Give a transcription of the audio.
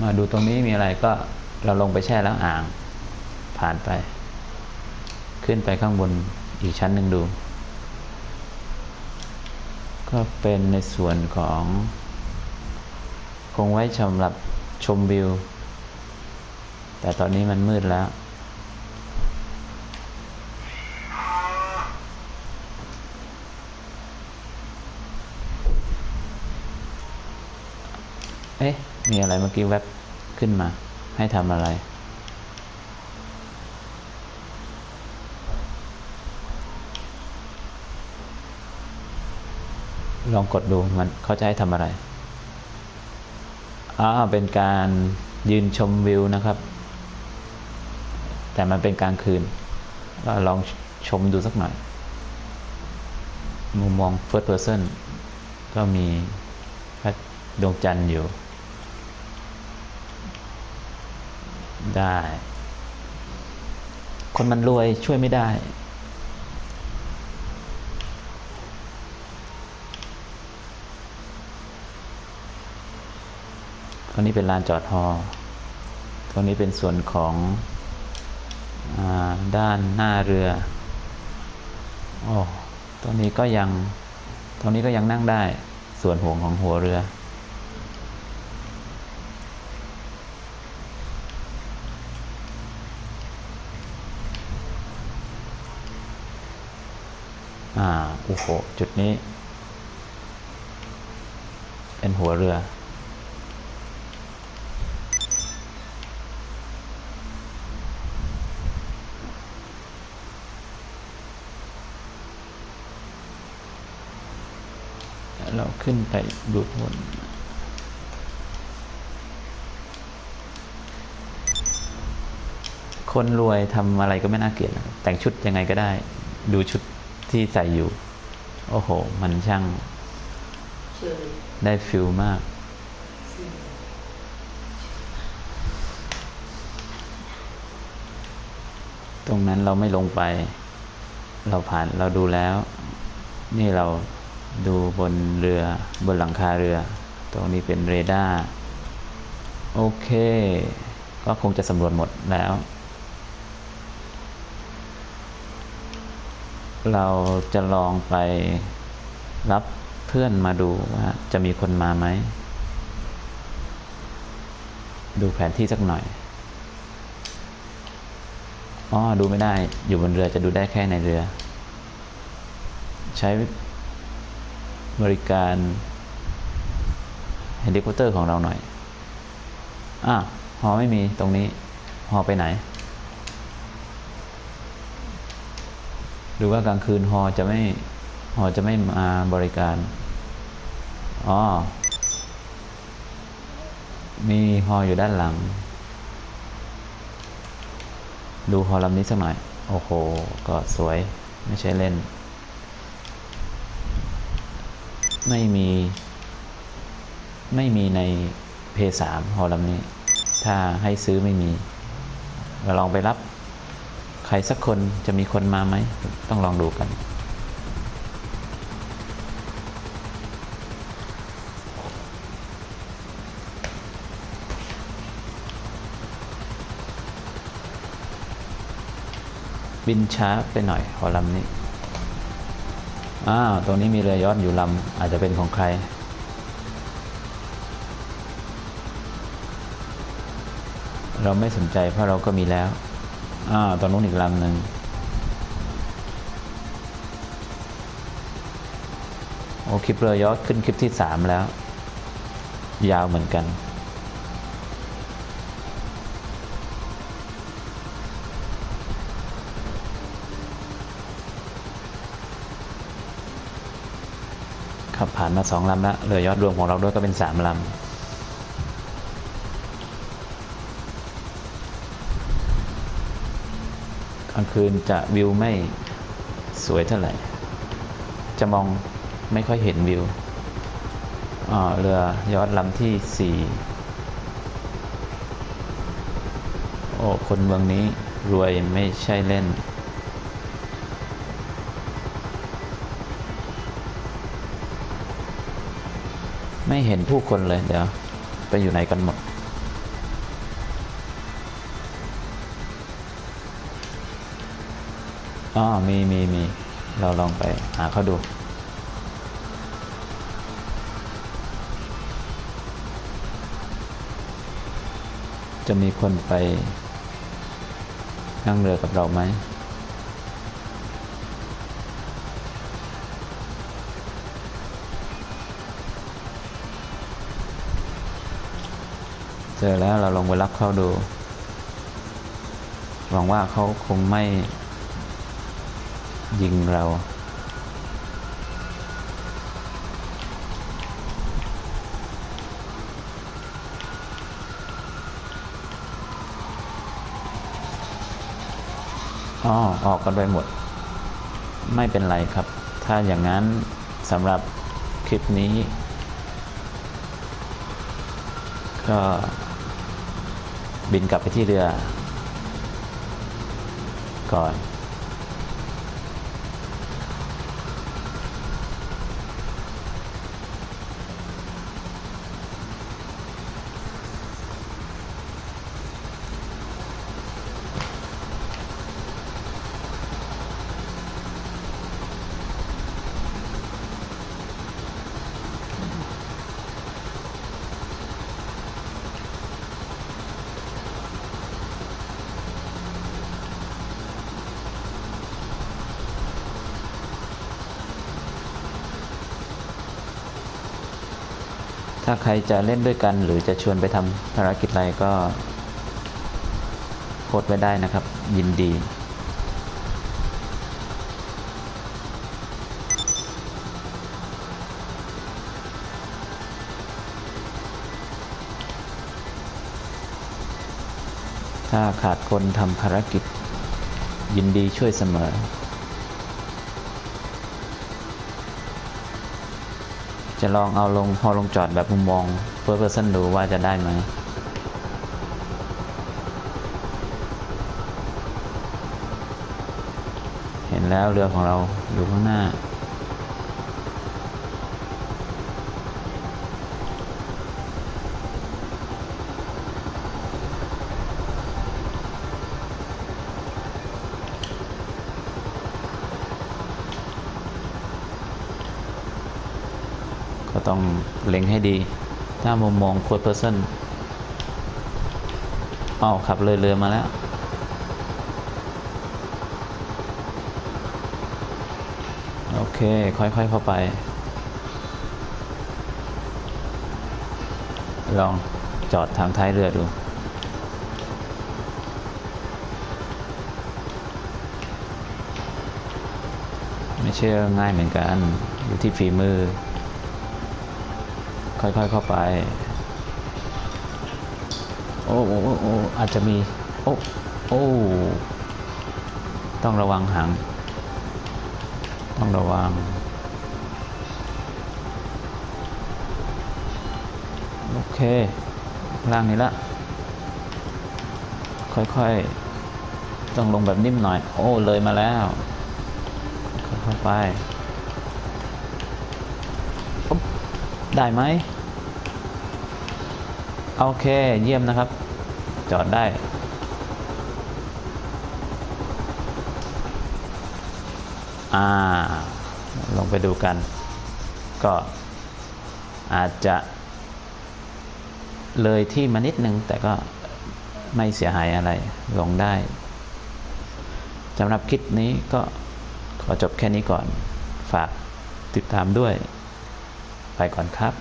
มาดูตรงนี้มีอะไรก็เราลงไปแช่แล้วอ่าง ผ่านไป ขึ้นไปข้างบนอีกชั้นหนึ่งดู ก็เป็นในส่วนของ คงไว้สำหรับชมวิว แต่ตอนนี้มันมืดแล้วเอ๊ะ มีอะไรเมื่อกี้แวบขึ้นมา ให้ทำอะไร ลองกดดูมันเขาจะให้ทำอะไรอ่าเป็นการยืนชมวิวนะครับ แต่มันเป็นกลางคืน ก็ลองชมดูสักหน่อย มุมมอง first person ก็มีดวงจันทร์อยู่ ได้ คนมันรวยช่วยไม่ได้ ตรงนี้เป็นลานจอดฮอตรงนี้เป็นส่วนของอด้านหน้าเรือ โอ้ ตรงนี้ก็ยัง ตรงนี้ก็ยังนั่งได้ ส่วนห่วงของหัวเรือ อ่าโอ้โหจุดนี้ เป็นหัวเรือ เราขึ้นไปดูบนคนรวยทำอะไรก็ไม่น่าเกลียดแต่งชุดยังไงก็ได้ ดูชุด ที่ใส่อยู่ โอ้โห มันช่างได้ฟิลมาก ตรงนั้นเราไม่ลงไป เราผ่านเราดูแล้ว นี่เราดูบนเรือบนหลังคาเรือ ตรงนี้เป็นเรดาร์ โอเค ก็คงจะสำรวจหมดแล้ว เราจะลองไปรับเพื่อนมาดูว่าจะมีคนมาไหม ดูแผนที่สักหน่อยอ๋อดูไม่ได้ อยู่บนเรือจะดูได้แค่ในเรือ ใช้บริการเฮลิคอปเตอร์ของเราหน่อย อะฮอไม่มีตรงนี้ฮอไปไหน หรือว่ากลางคืนฮอจะไม่ฮอจะไม่มาบริการ อ๋อ มีฮออยู่ด้านหลัง ดูฮอลำนี้สักหน่อย โอ้โห ก็สวย ไม่ใช่เล่น ไม่มี ไม่มีในเพสามฮอลำนี้ ถ้าให้ซื้อไม่มี เราลองไปรับ ใครสักคนจะมีคนมาไหม ต้องลองดูกัน บินช้าไปหน่อยฮอลำนี้ อ้าว ตรงนี้มีเรือยอชต์อยู่ลำ อาจจะเป็นของใครเราไม่สนใจเพราะเราก็มีแล้ว อ้าตอนนู้นอีกลำหนึ่งโอ้คลิปเรือยอชต์ขึ้นคลิปที่สามแล้ว ยาวเหมือนกัน ขับผ่านมาสองลำแล้วเรือยอดรวมของเราด้วยก็เป็นสามลำ กลางคืนจะวิวไม่สวยเท่าไหร่ จะมองไม่ค่อยเห็นวิวเรือยอดลำที่สี่โอ้คนเมืองนี้รวยไม่ใช่เล่น ไม่เห็นผู้คนเลยเดี๋ยว ไปอยู่ไหนกันหมด อ๋อมีมีมี เราลองไปหาเขาดู จะมีคนไป นั่งเรือกับเราไหมเจอแล้วเราลองไปรับเขาดู หวังว่าเขาคงไม่ ยิงเรา อ๋อ ออกกันไปหมด ไม่เป็นไรครับ ถ้าอย่างนั้นสำหรับคลิปนี้ ก็บินกลับไปที่เรือ ก่อน ถ้าใครจะเล่นด้วยกัน หรือจะชวนไปทำภารกิจอะไรก็โพสไว้ได้นะครับ ยินดี ถ้าขาดคนทำภารกิจ ยินดีช่วยเสมอ จะลองเอาลงพอลงจอดแบบมุมมองเพื่อเพอร์ซันดูว่าจะได้ไหมเห็นแล้วเรือของเราอยู่ข้างหน้า ต้องเล็งให้ดี ถ้ามุมมอง fourth person อ้าวขับเลยเรือมาแล้ว โอเค ค่อยๆเข้าไป ลองจอดทางท้ายเรือดูไม่ใช่เรื่องง่ายเหมือนกัน อยู่ที่ฝีมือ ค่อยๆเข้าไปโอ้โอ้โอ้โอ้อาจจะมี โอ้โอ้ต้องระวังหางต้องระวัง โอเค ล่างนี้ละ ค่อยๆ ต้องลงแบบนิ่มหน่อย โอ้ เลยมาแล้วค่อยๆไปปุ๊บได้ไหม โอเคเยี่ยมนะครับ จอดได้ อ่า ลงไปดูกัน ก็อาจจะเลยที่มานิดนึง แต่ก็ไม่เสียหายอะไร ลงได้สำหรับคลิปนี้ก็ขอจบแค่นี้ก่อน ฝากติดตามด้วย ไปก่อนครับ